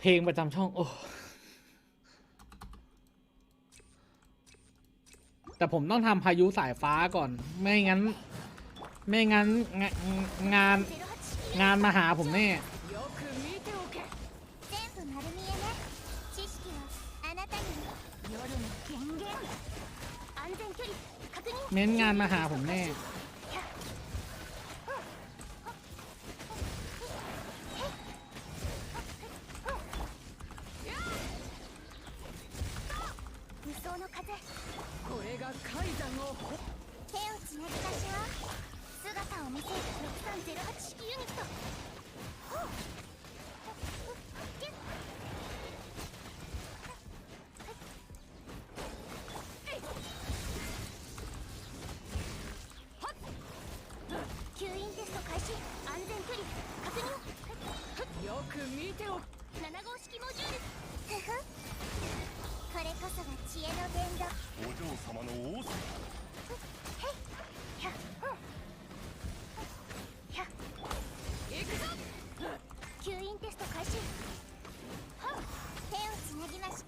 เพลงประจำช่อง โอ้ แต่ผมต้องทำพายุสายฟ้าก่อน ไม่งั้น ไม่งั้นงงาน งานมาหาผมแน่เน้นงานมาหาผมแน่ これが海山をほ手をつなぎましょう姿を見せる6308式ユニットほうキュッ吸引テスト開始安全距離確認よく見てお7号式モジュールふふこれこそが知恵の伝道お嬢様の王様。行くぞ。吸引テスト開始手をつなぎまし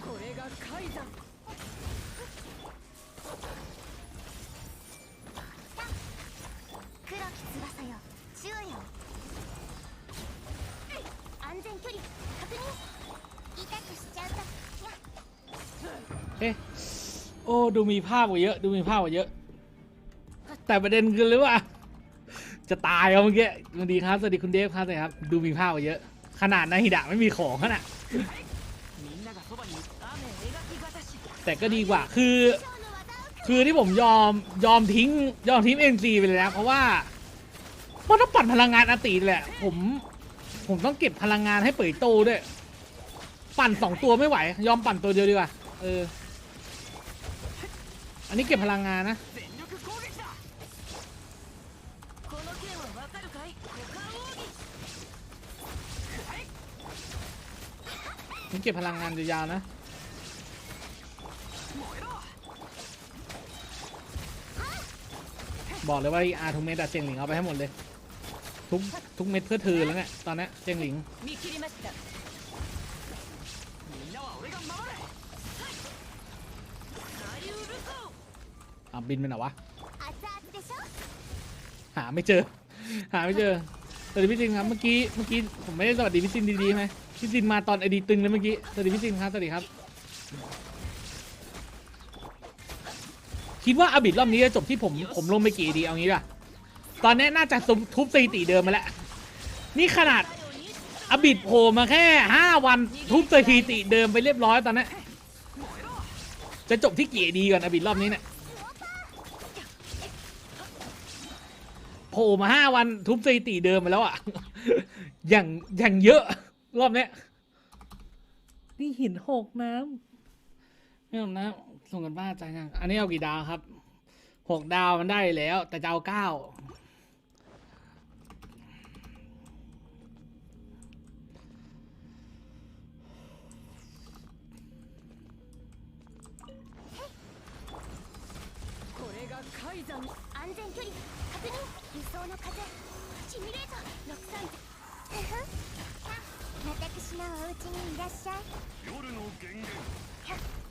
これが海山黒き翼よ宙よ เอ๊โอ้ดูมีภาพกว่าเยอะ ดูมีภาพกว่าเยอะ แต่ประเด็นคือหรือว่า จะตายเอาเมื่อกี้สวัสดีครับ สวัสดีคุณเดฟครับสวัสดีครับ ดูมีภาพกว่าเยอะ ขนาดนาฮิดะไม่มีของขนาดแต่ก็ดีกว่า คือ คือที่ผมยอม ยอมทิ้ง ยอมทิ้งเอ็นซีไปเลยนะ เพราะว่าเพราะต้องปั่นพลังงานอติแหละ ผม ผมต้องเก็บพลังงานให้เปิดโตด้วย ปั่นสองตัวไม่ไหว ยอมปั่นตัวเดียวดีกว่า เออ อันนี้เก็บพลังงานนะ ผมเก็บพลังงานยาวๆนะบอกเลยว่าอาทูเมตาเจงหลิงเอาไปให้หมดเลย ทุกทุกเม็ดเพื่อเธอแล้วเนี่ยตอนนี้เจงหลิงบินไปไหนวะ หาไม่เจอ หาไม่เจอสวัสดีพี่จินครับเมื่อกี้เมื่อกี้ผมไม่ได้สวัสดีพี่จินดีๆไหมพี่จินมาตอนไอดีตึงเลยเมื่อกี้สวัสดีพี่จินครับสวัสดีครับ คิดว่าอาบิดรอบนี้จะจบที่ผมผมลงไปกี่ดีเอางี้ล่ะ ตอนนี้น่าจะทุบสถิติเดิมมาแล้วนี่ขนาดอบิดโผล่มาแค่ห้าวันทุบสถิติเดิมไปเรียบร้อยตอนนี้จะจบที่กี่ดีก่อนอบิดรอบนี้เนี่ยโผล่มาห้าวันทุบสถิติเดิมไปแล้วอะอย่างอย่างเยอะ รอบเนี้ยนี่หินหกน้ำไม่หรอกนะส่งกันบ้านใจยังอันนี้เอากี่ดาวครับหกดาวมันได้แล้ว แต่จะเอาเก้า 海山安全距離確認輸送の風シミュレート63ふふさあ私のお家にいらっ。しゃい夜の源源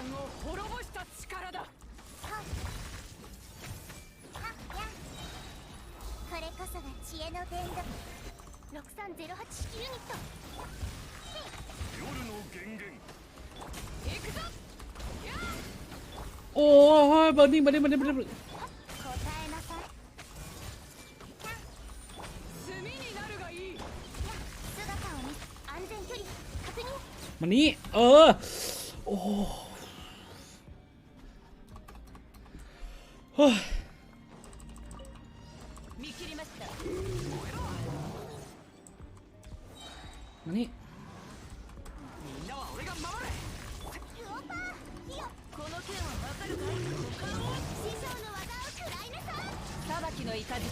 が海山を滅ぼした力だはいはっやこれこそが知恵の伝道6308式ユニット夜の源源行くぞやあ โอ้ยเบอร์นี่เบอร์นี่เบอร์นี่เบอร์นี่ 答えな はあ、見切りました何みんなは俺が守れこの剣はわかるかい師匠の技を食らいなさい裁きの怒り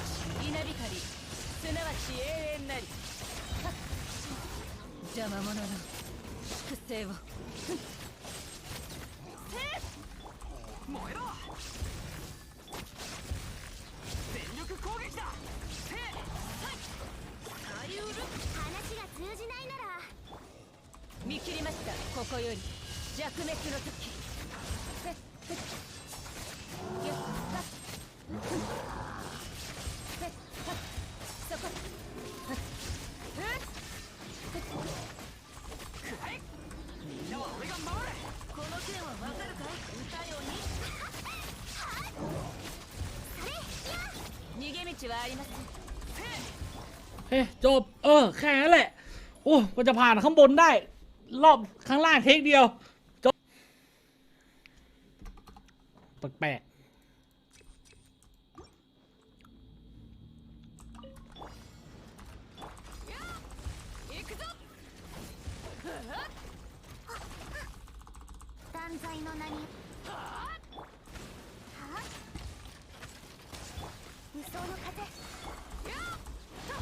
稲光すなわち永遠なり邪魔者の粛清を燃えろ攻撃だ。せい。はい。ウル。話が通じないなら。見切りました。ここより。弱滅の時。 に逃げ道はありません เฮ้ยจบ เออ แค่นั้นแหละ โอ้ก็จะผ่านข้างบนได้ รอบข้างล่างเทคเดียว จบ แปลก 行くぞ断罪の名に はあ無双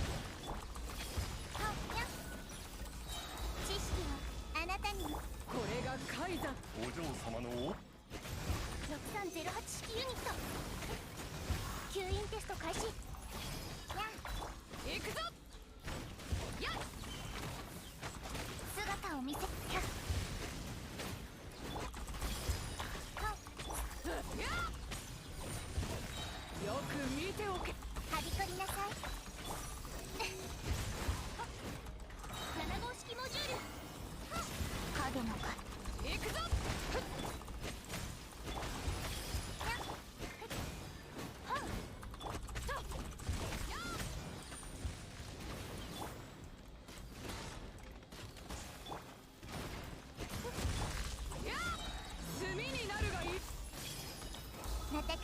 の風知識はあなたに。これがカイザンお？嬢様のお6308式ユニット。吸引テスト開始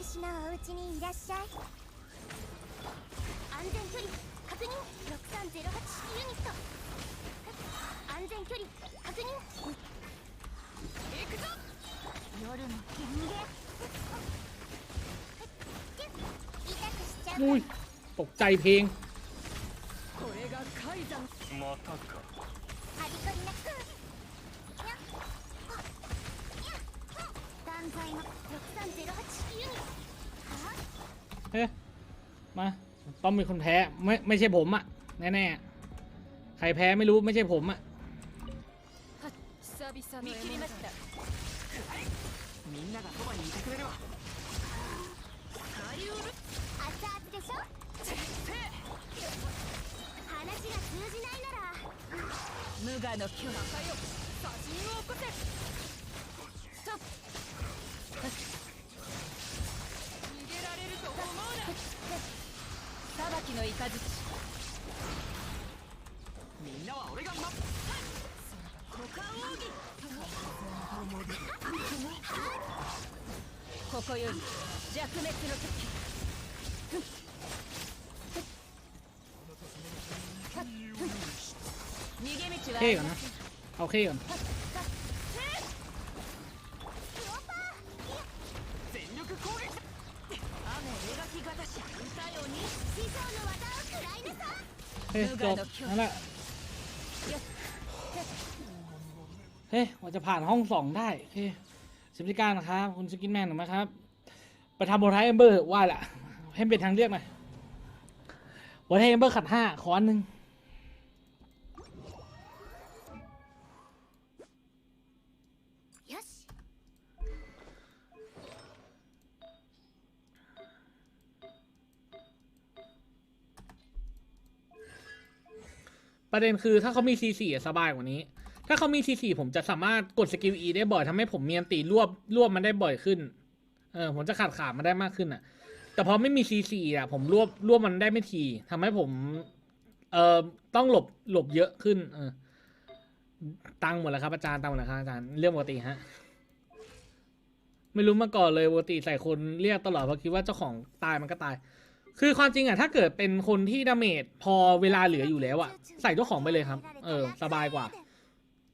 私のお家にいらっしゃい安全距離確認6308式ユニット安全距離確認行くぞ夜の権限痛くしちゃๆ う อุ้ย ตกใจเพลง これがカイザンまたか ต้องมีคนแพ้ ไม่ ไม่ใช่ผมอะแน่ๆ ใครแพ้ไม่รู้ ไม่ใช่ผมอะ 久々の見切りました きのイカチみんなは俺が待っ奥義ここより弱滅の時逃げ道はよな เฮ้ยจบนั่นแหละเฮ้ยว่าจะผ่านห้องสองได้โอเคสิบนิการนะครับ คุณสกินแมนหน่อยไหมครับ ไปทำโบไทเอมเบอร์ว่าแหละให้เป็นทางเลือกหน่อยโบไทเอมเบอร์ขัดห้าขออันหนึ่ง ประเด็นคือถ้าเขามี C4 อะสบายกว่านี้ ถ้าเขามี C4 ผมจะสามารถกดสกิล E ได้บ่อยทำให้ผมเมีอันตีรวบรวบมันได้บ่อยขึ้น เออผมจะขาดขาดมาได้มากขึ้นอะ แต่พอไม่มีซีซีอะ ผมรวบรวบมันได้ไม่ทีทำให้ผม เอ่อต้องหลบหลบเยอะขึ้น เออ ตังหมดแล้วครับอาจารย์ตังหมดแล้วครับอาจารย์เรื่องปกติฮะ ไม่รู้มาก่อนเลยปกติใส่คนเรียกตลอดเพราะคิดว่าเจ้าของตายมันก็ตาย คือความจริงอะถ้าเกิดเป็นคนที่ดาเมจพอเวลาเหลืออยู่แล้วอะใส่เจ้าของไปเลยครับ เออ สบายกว่า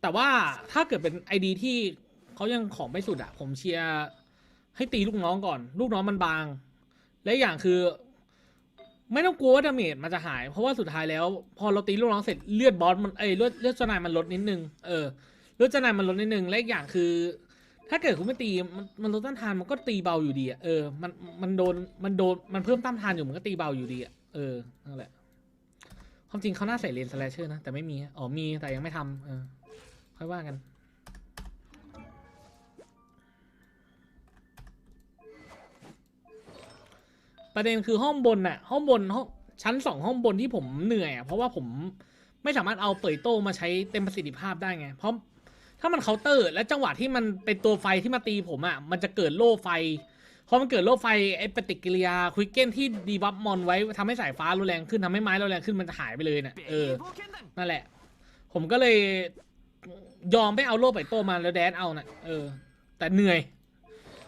แต่ว่าถ้าเกิดเป็นไอดีที่เขายังของไม่สุดอะผมเชียร์ให้ตีลูกน้องก่อน ลูกน้องมันบาง และอย่างคือ ไม่ต้องกลัวว่าดาเมจมันจะหาย เพราะว่าสุดท้ายแล้ว พอเราตีลูกน้องเสร็จเลือดบอสมันเอ้ยเลือดเลือดเจานายมันลดนิดนึงเออเลือดเจานายมันลดนิดนึงและอีกอย่างคือ ถ้าเกิดคุณไม่ตีมันมันลดต้านทานมันก็ตีเบาอยู่ดีอะเออมันมันโดนมันโดนมันเพิ่มต้านทานอยู่มันก็ตีเบาอยู่ดีอะเออนั่นแหละความจริงเขาหน่าใส่เลนสแลชเชอร์นะ แต่ไม่มี อ๋อมีแต่ยังไม่ทำเออค่อยว่ากัน ประเด็นคือห้องบนน่ะ ห้องบนห้องชั้นสองห้องบนที่ผมเหนื่อยอะเพราะว่าผมไม่สามารถเอาเปิดโต้มาใช้เต็มประสิทธิภาพได้ไง เพราะ ถ้ามันเคาน์เตอร์ และจังหวะที่มันเป็นตัวไฟที่มาตีผมอะมันจะเกิดโล่ไฟพอมันเกิดโล่ไฟไอปฏิกิริยาควิกเก้นที่ดีบัฟมอนไว้ทำให้สายฟ้ารุนแรงขึ้นทำให้ไม้รุนแรงขึ้นมันจะหายไปเลยเนี่ยเออนั่นแหละ ผมก็เลยยอมไปเอาโล่ไปโตมาแล้วแดนเอาน่ะเออ แต่เหนื่อย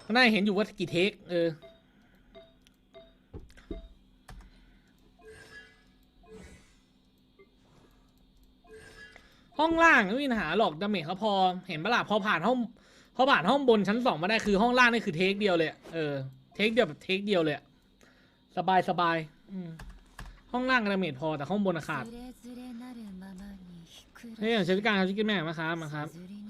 ก็น่าเห็นอยู่ว่ากี่เทคเออ ห้องล่างไม่มีปัญหาหรอกดาเมจเขาพอ เห็นปะล่ะพอผ่านห้องพอผ่านห้องบนชั้นสองมาได้คือห้องล่างนี่คือเทคเดียวเลยเออเทคเดียวแบบเทคเดียวเลยสบายสบายห้องล่างดาเมจพอแต่ห้องบนขาด เฮ้ยอย่างเชฟพิการครับชิคกี้แม่มาครับมาครับ